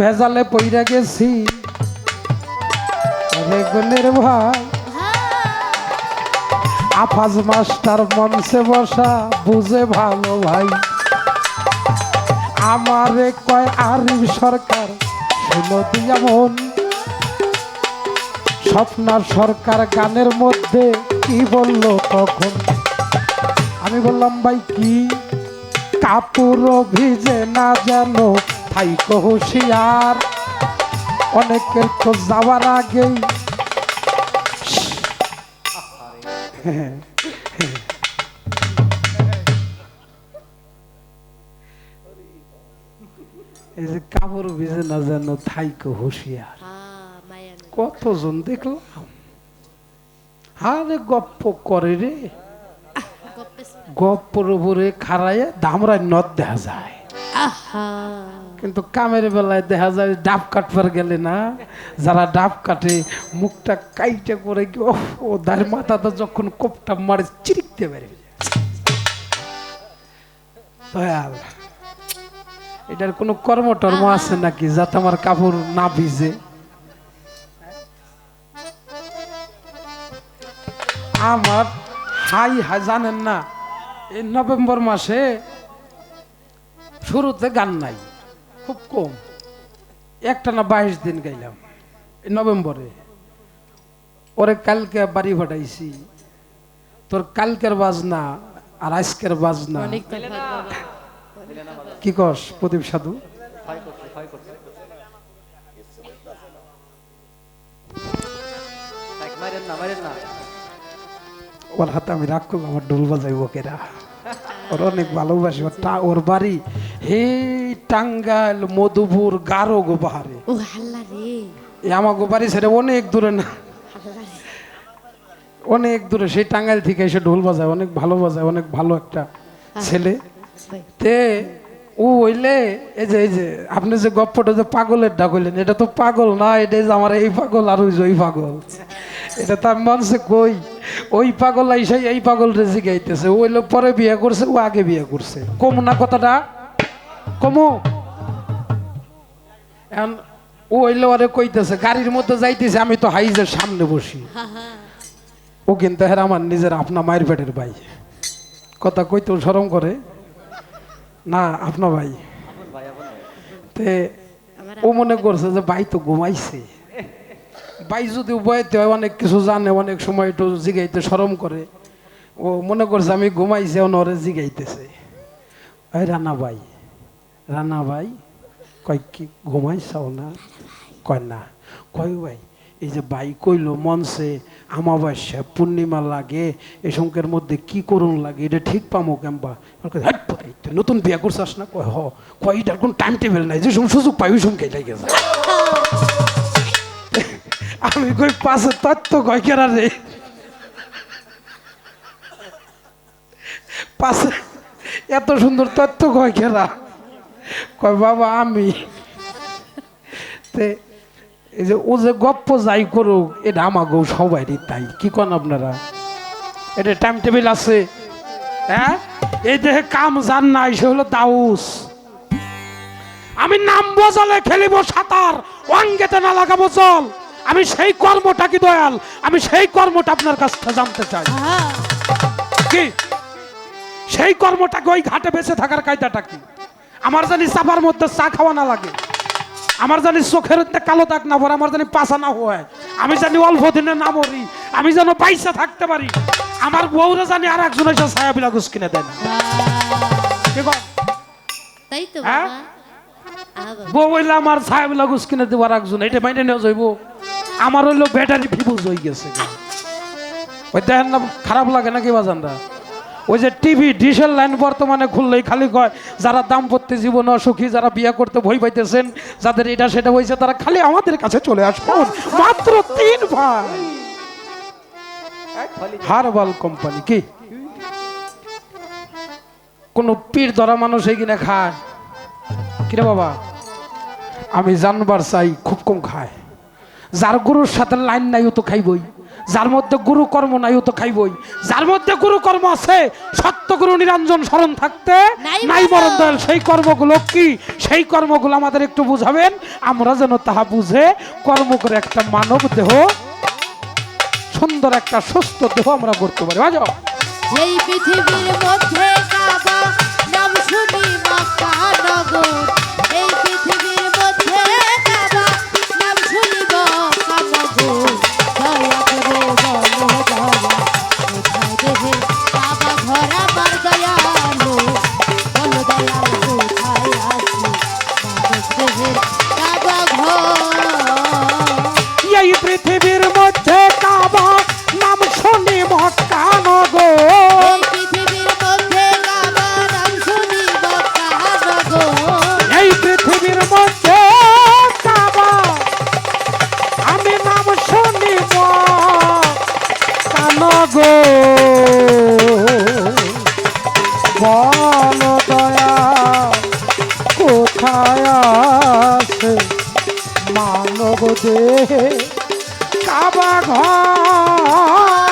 ভেজালে পইরা গেছি। আফাজ মাস্টার মঞ্চে বসা, বুঝে ভালো ভাই। আমারে কয় আরিফ সরকার যেমন স্বপ্নার সরকার গানের মধ্যে কি বলল তখন? আমি বললাম, ভাই, কি? কাপড় ভিজে না যেন থাইকো হুশিয়ার। অনেকের তো যাওয়ার আগেই এই যে কাপড় ভিজে না যেন থাইকো হুশিয়ার। কতজন দেখলাম। হারে গপ্প করে রে। গপ্পে গপ্পর উপরে খাড়াইয়া ধামরায় নদ দেখা যায়। কিন্তু কামের বেলায় দেখা যায় ডাব কাটবার গেলে না যারা ডাব কাটে মুখটা কাইটে করে কি ও দাঁড় মাথাটা যখন কোপটা মারে চিরিকতে পারে দয়াল এটার কোনো কর্ম টর্ম আছে নাকি যাতে আমার কাপড় না ভিজে? আমার হাই হাই জানেন না এই নভেম্বর মাসে শুরুতে গান নাই। খুব কম। একটা না বাইশ দিন গাইলাম। নভেম্বরে। ওরে কালকে বাড়ি ফাটাইছি তোর কালকের বাজনা আর আজকের বাজনা। কি কস প্রদীপ সাধু? ওর হাতে আমি রাগ করব আমার ডোল বাজাই ওকেরা ওর অনেক ভালোবাসি ওর বাড়ি হে টাঙ্গাইল মধুপুর গারো গো পাহাড়ে ও হাল্লা রে। এ আমাগো বাড়ি ছেড়ে অনেক দূরে না। অনেক দূরে সেই টাঙ্গাইল থেকে এসে ঢোল বাজায় অনেক ভালো বাজায় অনেক ভালো একটা ছেলে। তে ও হইলে এই যে এই যে আপনি যে গপ্পটা যে পাগলের ডাক হইলেন এটা তো পাগল না এটা যে আমার এই পাগল আর ওই যে ওই পাগল। এটা তার মনসে কই? ওই পাগল আইসাই এই পাগল রেজি গাইতেছে ওই লোক পরে বিয়ে করছে ও আগে বিয়ে করছে। কম না কথাটা? কমু। এখন ও হইলে ওরে কইতেছে, গাড়ির মধ্যে যাইতেছে, আমি তো হাইজের সামনে বসি। ও কিন্তু হের আমার নিজের আপনা মায়ের পেটের ভাই। কথা কইতেও সরম করে। না, আপনা ভাই। তে ও মনে করছে যে ভাই তো ঘুমাইছে। ভাই যদি বইতে হয়, অনেক কিছু জানে, অনেক সময় একটু জিগাইতে সরম করে। ও মনে করছে আমি ঘুমাইছে ওরে জিগাইতেছে। ওই রানা ভাই। রানা ভাই কয় কি ঘুমাইছাও না? কয় না। কয় ভাই, এই যে ভাই কইল মনসে আমাবাস্যা পূর্ণিমা লাগে এই সংখ্যার মধ্যে কি করুন লাগে, এটা ঠিক পামো কেমবা নতুন বিয়া করছাস না? কয়, হ। কয়, এটার কোন টাইম টেবিল নাই, যে সময় সুযোগ পাই, ওই সময় লাগে আমি কই পাশে তত্ত্ব কয় কেরা রে পাশে এত সুন্দর তত্ত্ব কয় কেরা কয় বাবা আমি। তে এই যে ও যে গপ্প যাই করুক এটা আমাকেও সবাইরই তাই। কি কন আপনারা? এটা টাইম টেবিল আছে। হ্যাঁ? এই দেহে কাম জান নাই সে হলো দাউস। আমি নাম বজালে খেলিব সাঁতার অঙ্গেতে না লাগাবো জল। আমি সেই কর্মটা কি দয়াল? আমি সেই কর্মটা আপনার কাছ থেকে জানতে চাই। কি? সেই কর্মটাকে ওই ঘাটে বেঁচে থাকার কায়দাটা কি? আমার জানি চাপার মধ্যে চা খাওয়া না লাগে। আমার জানি চোখের মধ্যে কালো দাগ না পড়ে আমার জানি পাশা না হয়। আমি জানি অল্প দিনে না মরি আমি যেন পয়সা থাকতে পারি। আমার বউরা জানি আর একজন এসে ছায়া বিলাগুস কিনে দেয় না কি কন? তাই তো হ্যাঁ? বউ হইলে আমার ছায়া বিলাগুস কিনে দেবার একজন এটা মাইনে নেওয়া যাইব। আমার হইল ব্যাটারি ফিবুজ হয়ে গেছে। ওই দেখেন না খারাপ লাগে নাকি বাজানরা? ওই যে টিভি ডিসেল লাইন বর্তমানে খুললেই খালি কয়, যারা দাম্পত্য জীবন অসুখী, যারা বিয়ে করতে ভয় পাইতেছেন, যাদের এটা সেটা হয়েছে, তারা খালি আমাদের কাছে চলে আসুন। মাত্র তিন ভাই হারবাল কোম্পানি কি? কোন পীর ধরা মানুষ এই কিনা খায়? কিরে বাবা? আমি জানবার চাই, খুব কম খায়। যার গুরুর সাথে লাইন নাই, ও তো খাইবই। যার মধ্যে গুরু কর্ম নাই ও তো খাইবই। যার মধ্যে গুরু কর্ম আছে সত্য গুরু নিরঞ্জন স্মরণ থাকতে নাই মরণ দয়াল। সেই কর্মগুলো কি? সেই কর্মগুলো আমাদের একটু বুঝাবেন। আমরা যেন তাহা বুঝে কর্ম করে একটা মানব দেহ সুন্দর একটা সুস্থ দেহ আমরা করতে পারি। বাজো। এই পৃথিবীর মধ্যে কাবা নাম শুনি মক্কা নগর মানব দেহে কাবা ঘর।